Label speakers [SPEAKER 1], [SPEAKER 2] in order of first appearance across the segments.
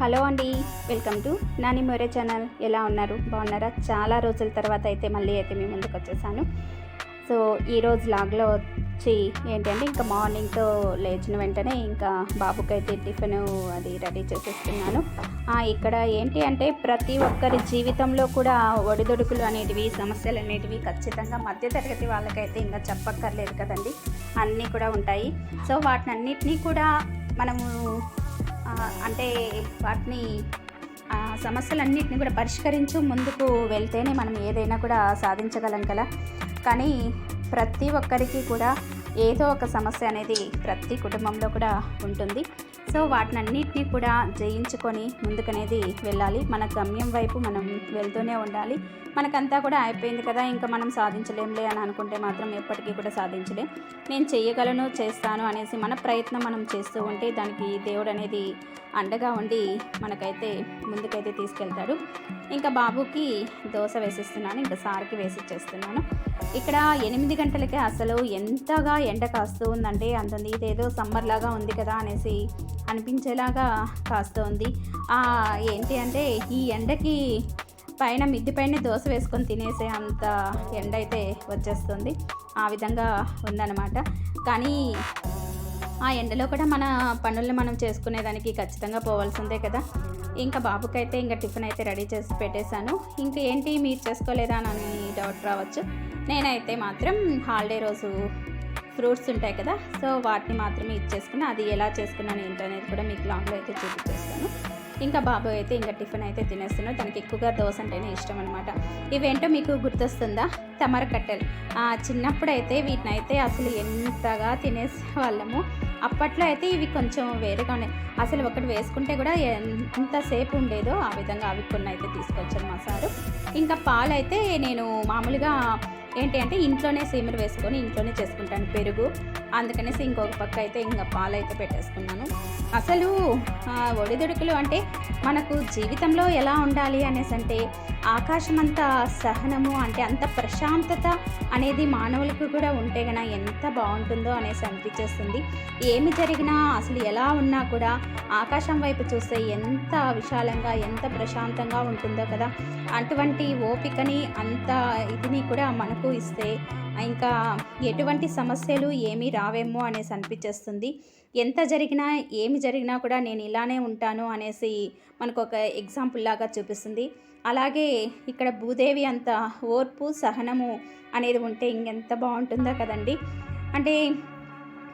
[SPEAKER 1] Hello అండి. Welcome to Nani More channel. ఎలా ఉన్నారు? బాగున్నారా? చాలా రోజుల తర్వాత అయితే మళ్ళీ అయితే మీ ముందుకు వచ్చేసాను. సో ఈరోజు లాగ్లో వచ్చి ఏంటంటే ఇంకా మార్నింగ్తో లేచిన వెంటనే ఇంకా బాబుకైతే టిఫిన్ అది రెడీ చేసేస్తున్నాను. ఇక్కడ ఏంటి అంటే ప్రతి ఒక్కరి జీవితంలో కూడా ఒడిదొడుకులు అనేటివి సమస్యలు అనేటివి ఖచ్చితంగా మధ్యతరగతి వాళ్ళకైతే ఇంకా చెప్పక్కర్లేదు కదండి. అన్నీ కూడా ఉంటాయి. సో వాటిని అన్నిటినీ కూడా మనము అంటే వాటిని సమస్యలన్నింటినీ సమస్యలన్నిటిని కూడా పరిష్కరించు ముందుకు వెళ్తేనే మనం ఏదైనా కూడా సాధించగలం కదా. కానీ ప్రతి ఒక్కరికి కూడా ఏదో ఒక సమస్య అనేది ప్రతి కుటుంబంలో కూడా ఉంటుంది. సో వాటినన్నిటినీ కూడా జయించుకొని ముందుకనేది వెళ్ళాలి. మన గమ్యం వైపు మనం వెళ్తూనే ఉండాలి. మనకంతా కూడా అయిపోయింది కదా ఇంకా మనం సాధించలేంలే అని అనుకుంటే మాత్రం ఎప్పటికీ కూడా సాధించలేం. నేను చేయగలను చేస్తాను అనేసి మన ప్రయత్నం మనం చేస్తూ ఉంటే దానికి దేవుడు అనేది అండగా ఉండి మనకైతే ముందుకైతే తీసుకెళ్తాడు. ఇంకా బాబుకి దోశ వేసిస్తున్నాను ఇంకా సార్కి వేసిచ్చేస్తున్నాను. ఇక్కడ ఎనిమిది గంటలకే అసలు ఎంతగా ఎండ కాస్తూ ఉందంటే అంతుంది ఇదేదో సమ్మర్ లాగా ఉంది కదా అనేసి అనిపించేలాగా కాస్తూ ఉంది ఏంటి అంటే ఈ ఎండకి పైన మిద్ది పైన దోశ వేసుకొని తినేసే అంత ఎండ అయితే వచ్చేస్తుంది. ఆ విధంగా ఉందన్నమాట. కానీ ఆ ఎండలో కూడా మన పనుల్ని మనం చేసుకునేదానికి ఖచ్చితంగా పోవాల్సిందే కదా. ఇంకా బాబుకైతే ఇంకా టిఫిన్ అయితే రెడీ చేసి పెట్టేశాను. ఇంకా ఏంటి మీరు చేసుకోలేదా అని డౌట్ రావచ్చు. నేనైతే మాత్రం హాలిడే రోజు ఫ్రూట్స్ ఉంటాయి కదా సో వాటిని మాత్రమే ఇచ్చేసుకుని అది ఎలా చేసుకున్నాను ఏంటో అనేది కూడా మీకు లాంగ్లో అయితే చూపించేస్తాను ఇంకా బాబు అయితే ఇంకా టిఫిన్ అయితే తినేస్తున్నాడు. తనకి ఎక్కువగా దోశ అంటేనే ఇష్టం అనమాట ఇవేంటో మీకు గుర్తొస్తుందా? తమర కట్టెలు. చిన్నప్పుడు అయితే వీటిని అయితే అసలు ఎంతగా తినేసే వాళ్ళము. అప్పట్లో అయితే ఇవి కొంచెం వేరుగా ఉన్నాయి. అసలు ఒకటి వేసుకుంటే కూడా ఎంతసేపు ఉండేదో ఆ విధంగా అవి కొన్ని అయితే తీసుకొచ్చాను మా సారు. ఇంకా పాలు అయితే నేను మామూలుగా ఏంటి అంటే ఇంట్లోనే సీమలు వేసుకొని ఇంట్లోనే చేసుకుంటాను పెరుగు. అందుకనేసి ఇంకొక పక్క అయితే ఇంకా పాలు అయితే పెట్టేసుకున్నాను. అసలు ఒడిదుడుకులు అంటే మనకు జీవితంలో ఎలా ఉండాలి అనేసి అంటే ఆకాశం అంత సహనము అంటే అంత ప్రశాంతత అనేది మానవులకు కూడా ఉంటే గన ఎంత బాగుంటుందో అనేసి అనిపించేస్తుంది. ఏమి జరిగినా అసలు ఎలా ఉన్నా కూడా ఆకాశం వైపు చూస్తే ఎంత విశాలంగా ఎంత ప్రశాంతంగా ఉంటుందో కదా. అటువంటి ఓపికని అంత ఇదిని కూడా మనకు ఇస్తే ఇంకా ఎటువంటి సమస్యలు ఏమీ రావేమో అనేసి అనిపించేస్తుంది. ఎంత జరిగినా ఏమి జరిగినా కూడా నేను ఇలానే ఉంటాను అనేసి మనకు ఒక ఎగ్జాంపుల్ లాగా చూపిస్తుంది. అలాగే ఇక్కడ భూదేవి అంత ఓర్పు సహనము అనేది ఉంటే ఇంకెంత బాగుంటుందో కదండి. అంటే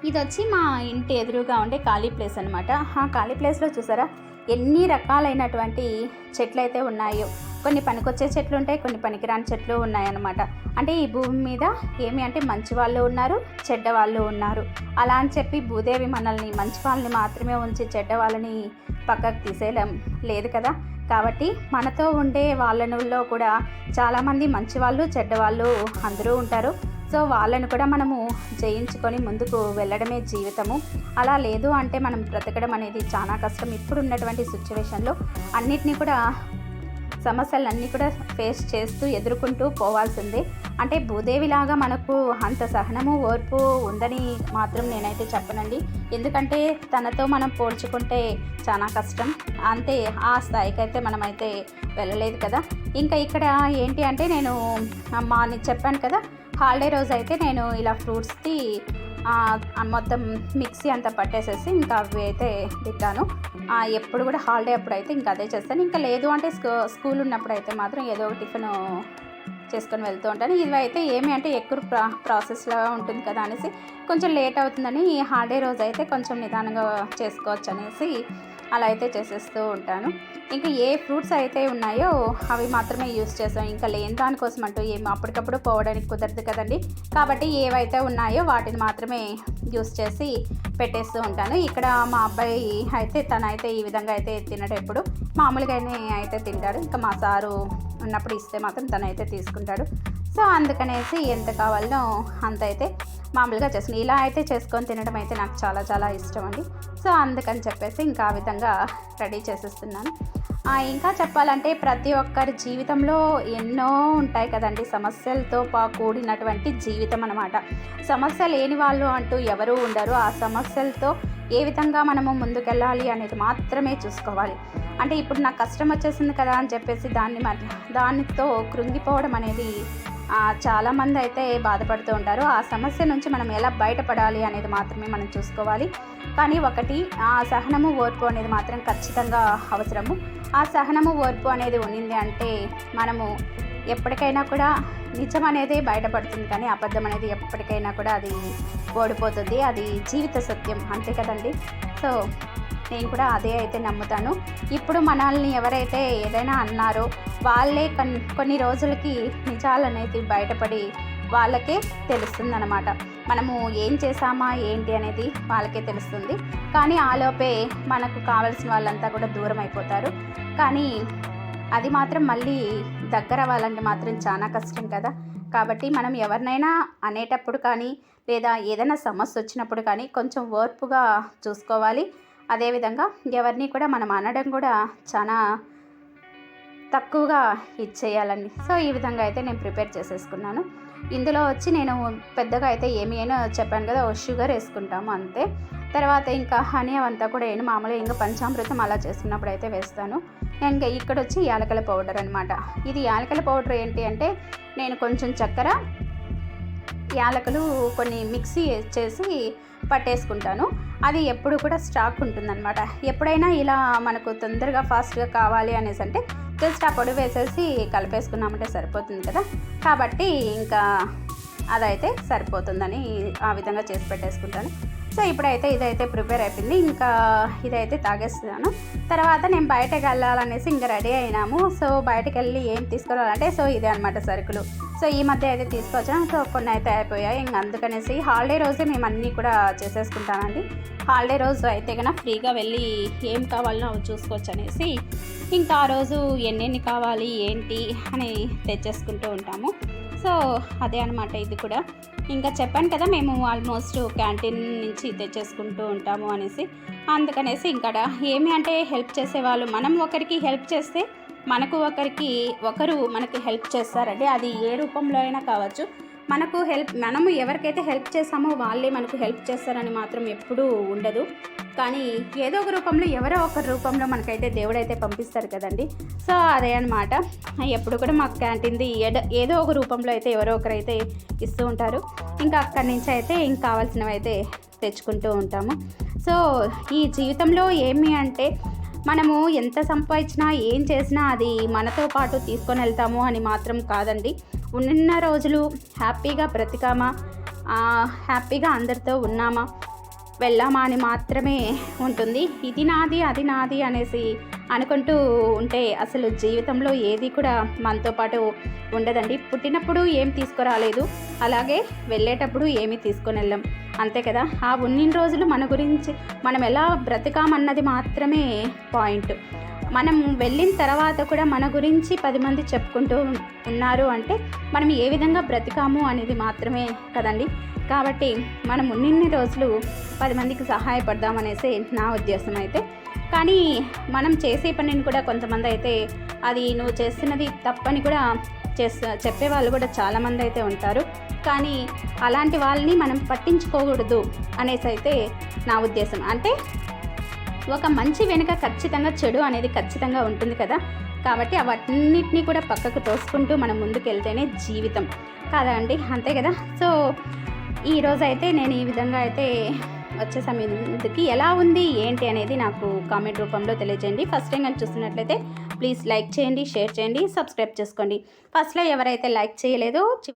[SPEAKER 1] ఇది వచ్చి మా ఇంటి ఎదురుగా ఉండే ఖాళీ ప్లేస్ అనమాట ఆ ఖాళీ ప్లేస్లో చూసారా? ఎన్ని రకాలైనటువంటి చెట్లు అయితే ఉన్నాయో. కొన్ని పనికొచ్చే చెట్లు ఉంటాయి కొన్ని పనికిరాని చెట్లు ఉన్నాయన్నమాట. అంటే ఈ భూమి మీద ఏమి అంటే మంచి వాళ్ళు ఉన్నారు చెడ్డ వాళ్ళు ఉన్నారు. అలా అని చెప్పి భూదేవి మనల్ని మంచి వాళ్ళని మాత్రమే ఉంచి చెడ్డ వాళ్ళని పక్కకు తీసేయలేం. లేదు కదా? కాబట్టి మనతో ఉండే వాళ్ళనుల్లో కూడా చాలామంది మంచి వాళ్ళు అందరూ ఉంటారు. సో వాళ్ళను కూడా మనము జయించుకొని ముందుకు వెళ్ళడమే జీవితము. అలా లేదు అంటే మనం బ్రతకడం అనేది చాలా కష్టం. ఇప్పుడు ఉన్నటువంటి సిచ్యువేషన్లో అన్నిటినీ కూడా సమస్యలన్నీ కూడా ఫేస్ చేస్తూ ఎదుర్కొంటూ పోవాల్సిందే. అంటే భూదేవిలాగా మనకు అంత సహనము ఓర్పు ఉందని మాత్రం నేనైతే చెప్పనండి. ఎందుకంటే తనతో మనం పోల్చుకుంటే చాలా కష్టం. అంతే ఆ స్థాయికి అయితే మనమైతే వెళ్ళలేదు కదా. ఇంకా ఇక్కడ ఏంటి అంటే నేను మా చెప్పాను కదా హాలిడే రోజు అయితే నేను ఇలా ఫ్రూట్స్కి మొత్తం మిక్సీ అంతా పట్టేసేసి ఇంకా అవి అయితే తింటాను. ఎప్పుడు కూడా హాలిడే అప్పుడు అయితే ఇంకా అదే చేస్తాను. ఇంకా లేదు అంటే స్కూ స్కూల్ ఉన్నప్పుడు అయితే మాత్రం ఏదో ఒక టిఫిన్ చేసుకొని వెళ్తూ ఉంటాను. ఇవి అయితే ఏమి అంటే ఎక్కువ ప్రా ప్రాసెస్లో ఉంటుంది కదా అనేసి కొంచెం లేట్ అవుతుందని ఈ హాలిడే రోజు అయితే కొంచెం నిదానంగా చేసుకోవచ్చు అనేసి అలా అయితే చేసేస్తూ ఉంటాను. ఇంకా ఏ ఫ్రూట్స్ అయితే ఉన్నాయో అవి మాత్రమే యూస్ చేస్తాం. ఇంకా లేని దానికోసం అంటూ ఏమి అప్పటికప్పుడు పోవడానికి కుదరదు కదండి. కాబట్టి ఏవైతే ఉన్నాయో వాటిని మాత్రమే యూస్ చేసి పెట్టేస్తూ ఉంటాను. ఇక్కడ మా అబ్బాయి అయితే తనైతే ఈ విధంగా అయితే తినడు ఎప్పుడు. మామూలుగానే అయితే తింటాడు. ఇంకా మా సారు ఉన్నప్పుడు ఇస్తే మాత్రం తనైతే తీసుకుంటాడు. సో అందుకనేసి ఎంత కావాలో అంత అయితే మామూలుగా చేసుకుని ఇలా అయితే చేసుకొని తినడం అయితే నాకు చాలా చాలా ఇష్టం అండి. సో అందుకని చెప్పేసి ఇంకా ఆ విధంగా రెడీ చేసేస్తున్నాను. ఇంకా చెప్పాలంటే ప్రతి ఒక్కరి జీవితంలో ఎన్నో ఉంటాయి కదండి. సమస్యలతో పా కూడినటువంటి జీవితం అనమాట సమస్య లేని వాళ్ళు అంటూ ఎవరూ ఉండరు. ఆ సమస్యలతో ఏ విధంగా మనము ముందుకెళ్ళాలి అనేది మాత్రమే చూసుకోవాలి. అంటే ఇప్పుడు నాకు కష్టం వచ్చేసింది కదా అని చెప్పేసి దాన్ని దానితో కృంగిపోవడం అనేది చాలామంది అయితే బాధపడుతూ ఉంటారు. ఆ సమస్య నుంచి మనం ఎలా బయటపడాలి అనేది మాత్రమే మనం చూసుకోవాలి. కానీ ఒకటి ఆ సహనము ఓర్పు అనేది మాత్రం ఖచ్చితంగా అవసరము. ఆ సహనము ఓర్పు అనేది ఉన్నింది అంటే మనము ఎప్పటికైనా కూడా నిజం అనేది బయటపడుతుంది కానీ అబద్ధం అనేది ఎప్పటికైనా కూడా అది ఓడిపోతుంది. అది జీవిత సత్యం. అంతే కదండి? సో నేను కూడా అదే అయితే నమ్ముతాను. ఇప్పుడు మనల్ని ఎవరైతే ఏదైనా అన్నారో వాళ్ళే కొన్ని కొన్ని రోజులకి నిజాలు అనేది బయటపడి వాళ్ళకే తెలుస్తుందన్నమాట. మనము ఏం చేసామా ఏంటి అనేది వాళ్ళకే తెలుస్తుంది. కానీ ఆలోపే మనకు కావాల్సిన వాళ్ళంతా కూడా దూరం అయిపోతారు. కానీ అది మాత్రం మళ్ళీ దగ్గర అవ్వాలంటే మాత్రం చాలా కష్టం కదా. కాబట్టి మనం ఎవరినైనా అనేటప్పుడు కానీ లేదా ఏదైనా సమస్య వచ్చినప్పుడు కానీ కొంచెం ఓర్పుగా చూసుకోవాలి. అదేవిధంగా ఎవరిని కూడా మనం అనడం కూడా చాలా తక్కువగా ఇచ్చేయాలండి. సో ఈ విధంగా అయితే నేను ప్రిపేర్ చేసేసుకున్నాను. ఇందులో వచ్చి నేను పెద్దగా అయితే ఏమి అయినా చెప్పాను కదా ఓ షుగర్ వేసుకుంటాము అంతే. తర్వాత ఇంకా హనీ అవంతా కూడా నేను మామూలుగా ఇంకా పంచామృతం అలా చేస్తున్నప్పుడు అయితే వేస్తాను. ఇంకా ఇక్కడ వచ్చి యాలకల పౌడర్ అనమాట ఇది యాలకల పౌడర్ ఏంటి అంటే నేను కొంచెం చక్కెర యాలకులు కొన్ని మిక్సీ చేసి పట్టేసుకుంటాను. అది ఎప్పుడు కూడా స్టాక్ ఉంటుందన్నమాట. ఎప్పుడైనా ఇలా మనకు తొందరగా ఫాస్ట్గా కావాలి అనేసి అంటే జస్ట్ ఆ పొడి వేసేసి కలిపేసుకున్నామంటే సరిపోతుంది కదా. కాబట్టి ఇంకా అదైతే సరిపోతుందని ఆ విధంగా చేసి పెట్టేసుకుంటాను. సో ఇప్పుడైతే ఇదైతే ప్రిపేర్ అయిపోయింది. ఇంకా ఇదైతే తాగేస్తున్నాను. తర్వాత నేను బయటకు వెళ్ళాలనేసి ఇంకా రెడీ అయినాము. సో బయటకు వెళ్ళి ఏం తీసుకురావాలంటే సో ఇదే అనమాట సరుకులు. సో ఈ మధ్య అయితే తీసుకొచ్చాం. సో కొన్ని అయితే అయిపోయాయి. ఇంక అందుకనేసి హాలిడే రోజే మేము అన్నీ కూడా చేసేసుకుంటామండి. హాలిడే రోజు అయితే కనుక ఫ్రీగా వెళ్ళి ఏం కావాలనో అవి చూసుకోవచ్చు అనేసి ఇంకా ఆ రోజు ఎన్నెన్ని కావాలి ఏంటి అని తెచ్చేసుకుంటూ ఉంటాము. సో అదే అనమాట ఇది కూడా. ఇంకా చెప్పాను కదా మేము ఆల్మోస్ట్ క్యాంటీన్ నుంచి తెచ్చేసుకుంటూ ఉంటాము అనేసి. అందుకనేసి ఇంకా ఏమి అంటే హెల్ప్ చేసేవాళ్ళు మనం ఒకరికి హెల్ప్ చేస్తే మనకు ఒకరికి ఒకరు మనకి హెల్ప్ చేస్తారండి. అది ఏ రూపంలో అయినా కావచ్చు. మనకు హెల్ప్ మనము ఎవరికైతే హెల్ప్ చేస్తామో వాళ్ళే మనకు హెల్ప్ చేస్తారని మాత్రం ఎప్పుడూ ఉండదు. కానీ ఏదో ఒక రూపంలో ఎవరో ఒక రూపంలో మనకైతే దేవుడైతే పంపిస్తారు కదండి. సో అదే అనమాట ఎప్పుడు కూడా మాకు క్యాంటీన్ది ఎడ ఏదో ఒక రూపంలో అయితే ఎవరో ఒకరైతే ఇస్తూ ఉంటారు. ఇంకా అక్కడి నుంచి అయితే ఇంక కావాల్సినవి అయితే తెచ్చుకుంటూ ఉంటాము. సో ఈ జీవితంలో ఏమి అంటే మనము ఎంత సంపాదించినా ఏం చేసినా అది మనతో పాటు తీసుకొని వెళ్తాము అని మాత్రం కాదండి. ఉన్న రోజులు హ్యాపీగా బ్రతికామా? హ్యాపీగా అందరితో ఉన్నామా? వెళ్ళామా అని మాత్రమే ఉంటుంది. ఇది నాది అది నాది అనేసి అనుకుంటూ ఉంటే అసలు జీవితంలో ఏది కూడా మనతో పాటు ఉండదండి. పుట్టినప్పుడు ఏం తీసుకురాలేదు. అలాగే వెళ్ళేటప్పుడు ఏమీ తీసుకొని వెళ్ళాం. అంతే కదా? ఆ ఉన్నిన రోజులు మన గురించి మనం ఎలా బ్రతికామన్నది మాత్రమే పాయింట్. మనం వెళ్ళిన తర్వాత కూడా మన గురించి పది మంది చెప్పుకుంటూ ఉన్నారు అంటే మనం ఏ విధంగా బ్రతికాము అనేది మాత్రమే కదండి. కాబట్టి మనం ఉన్నిన్ని రోజులు పది మందికి సహాయపడదాం అనేసి నా ఉద్దేశం అయితే. కానీ మనం చేసే పనిని కూడా కొంతమంది అయితే అది నువ్వు చేస్తున్నది తప్పని కూడా చేస్తా చెప్పే వాళ్ళు కూడా చాలామంది అయితే ఉంటారు. కానీ అలాంటి వాళ్ళని మనం పట్టించుకోకూడదు అనేసి అయితే నా ఉద్దేశం. అంటే ఒక మంచి వెనుక ఖచ్చితంగా చెడు అనేది ఖచ్చితంగా ఉంటుంది కదా. కాబట్టి అవన్నిటినీ కూడా పక్కకు తోసుకుంటూ మనం ముందుకు వెళ్తేనే జీవితం. కాదా అండి? అంతే కదా? సో ఈరోజు అయితే నేను ఈ విధంగా అయితే వచ్చే మీ ఎలా ఉంది ఏంటి అనేది నాకు కామెంట్ రూపంలో తెలియజేయండి. ఫస్ట్ టైం కానీ చూస్తున్నట్లయితే ప్లీజ్ లైక్ చేయండి షేర్ చేయండి సబ్స్క్రైబ్ చేసుకోండి. ఫస్ట్లో ఎవరైతే లైక్ చేయలేదో